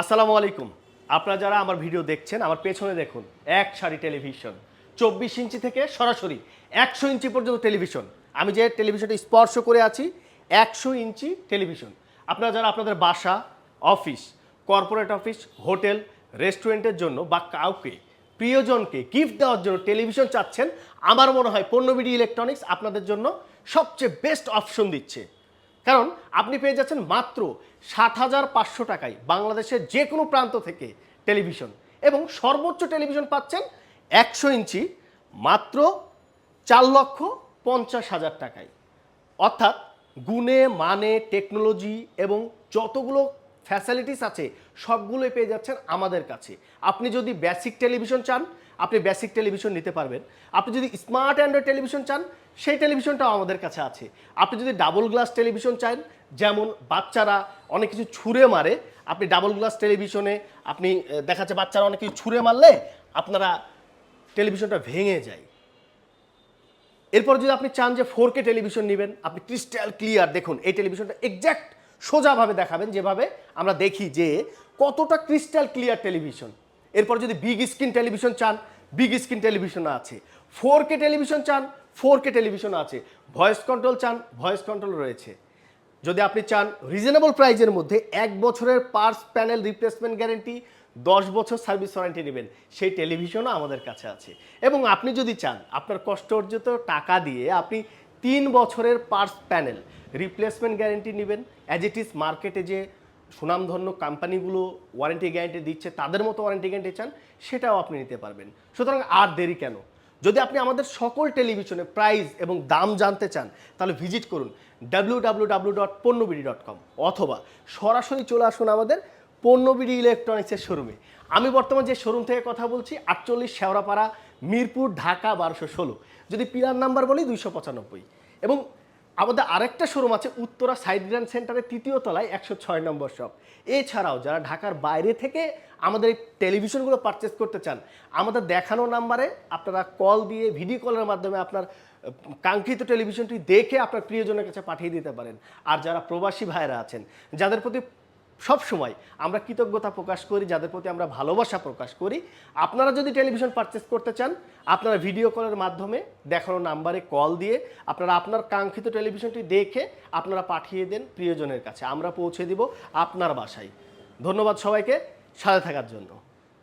আসসালামু আলাইকুম। আপনারা যারা আমার ভিডিও দেখছেন, আমার পেছনে দেখুন, এক সারি টেলিভিশন। চব্বিশ ইঞ্চি থেকে সরাসরি একশো ইঞ্চি পর্যন্ত টেলিভিশন। আমি যে টেলিভিশনটা স্পর্শ করে আছি, একশো ইঞ্চি টেলিভিশন। আপনারা যারা আপনাদের বাসা, অফিস, কর্পোরেট অফিস, হোটেল, রেস্টুরেন্টের জন্য বা কাউকে, প্রিয়জনকে গিফট দেওয়ার জন্য টেলিভিশন চাচ্ছেন, আমার মনে হয় পণ্যবিডি ইলেকট্রনিক্স আপনাদের জন্য সবচেয়ে বেস্ট অপশন দিচ্ছে। কারণ আপনি পেয়ে যাচ্ছেন মাত্র সাত হাজার পাঁচশো টাকায় বাংলাদেশের যে কোনো প্রান্ত থেকে টেলিভিশন। এবং সর্বোচ্চ টেলিভিশন পাচ্ছেন একশো ইঞ্চি মাত্র চার লক্ষ পঞ্চাশ হাজার টাকায়। অর্থাৎ গুণে মানে টেকনোলজি এবং যতগুলো ফ্যাসিলিটিস আছে, সবগুলোই পেয়ে যাচ্ছেন আমাদের কাছে। আপনি যদি বেসিক টেলিভিশন চান, আপনি বেসিক টেলিভিশন নিতে পারবেন। আপনি যদি স্মার্ট অ্যান্ড্রয়েড টেলিভিশন চান, সেই টেলিভিশনটাও আমাদের কাছে আছে। আপনি যদি ডাবল গ্লাস টেলিভিশন চান, যেমন বাচ্চারা অনেক কিছু ছুঁড়ে মারে, আপনি ডাবল গ্লাস টেলিভিশনে আপনি দেখা যাচ্ছে বাচ্চারা অনেক কিছু ছুঁড়ে মারলে আপনারা টেলিভিশনটা ভেঙে যায়। এরপর যদি আপনি চান যে ফোর কে টেলিভিশন নেবেন, আপনি ক্রিস্টাল ক্লিয়ার দেখুন, এই টেলিভিশনটা এক্স্যাক্ট সোজাভাবে দেখাবেন, যেভাবে আমরা দেখি যে কতটা ক্রিস্টাল ক্লিয়ার টেলিভিশন এরপর যদি বিগ স্ক্রিন টেলিভিশন চান বিগ স্ক্রিন টেলিভিশন আছে। ফোর কে টেলিভিশন চান ফোর কে টেলিভিশন আছে। ভয়েস কন্ট্রোল চান ভয়েস কন্ট্রোল রয়েছে। যদি আপনি চান রিজনেবল প্রাইজের মধ্যে এক বছরের পার্স প্যানেল রিপ্লেসমেন্ট গ্যারেন্টি দশ বছর সার্ভিস ওয়ারেন্টি নেবেন, সেই টেলিভিশনও আমাদের কাছে আছে। এবং আপনি যদি চান, আপনার কষ্ট অর্জিত টাকা দিয়ে আপনি তিন বছরের পার্স প্যানেল। রিপ্লেসমেন্ট গ্যারেন্টি নেবেন। অ্যাজ ইট ইজ মার্কেটে যে সুনামধন্য কোম্পানিগুলো ওয়ারেন্টি গ্যারেন্টি দিচ্ছে, তাদের মতো ওয়ারেন্টি গ্যারেন্টি চান, সেটাও আপনি নিতে পারবেন। সুতরাং আর দেরি কেন? যদি আপনি আমাদের সকল টেলিভিশনে প্রাইস এবং দাম জানতে চান, তাহলে ভিজিট করুন W W W dot dot com অথবা সরাসরি চলে আসুন আমাদের পণ্যবিডি ইলেকট্রনিক্সের শোরুমে আমি বর্তমান যে শোরুম থেকে কথা বলছি, আটচল্লিশ শেওড়াপাড়া, মিরপুর, ঢাকা, বারোশো ষোলো। যদি পিলার নাম্বার বলি, দুইশো পঁচানব্বই। এবং আমাদের আরেকটা শোরুম আছে উত্তরা সাইড গ্র্যান্ড সেন্টারের তৃতীয় তলায় একশো ছয় নম্বর শপ এছাড়াও যারা ঢাকার বাইরে থেকে আমাদের এই টেলিভিশনগুলো পারচেস করতে চান, আমাদের দেখানো নাম্বারে আপনারা কল দিয়ে ভিডিও কলের মাধ্যমে আপনার কাঙ্ক্ষিত টেলিভিশনটি দেখে আপনার প্রিয়জনের কাছে পাঠিয়ে দিতে পারেন। আর যারা প্রবাসী ভাইরা আছেন, যাদের প্রতি সব সময় আমরা কৃতজ্ঞতা প্রকাশ করি, যাদের প্রতি আমরা ভালোবাসা প্রকাশ করি। আপনারা যদি টেলিভিশন পারচেস করতে চান, আপনারা ভিডিও কলের মাধ্যমে দেখানো নাম্বারে কল দিয়ে আপনারা আপনার কাঙ্ক্ষিত টেলিভিশনটি দেখে আপনারা পাঠিয়ে দেন প্রিয়জনের কাছে। আমরা পৌঁছে দিব আপনার বাসায়। ধন্যবাদ সবাইকে, সাথে থাকার জন্য।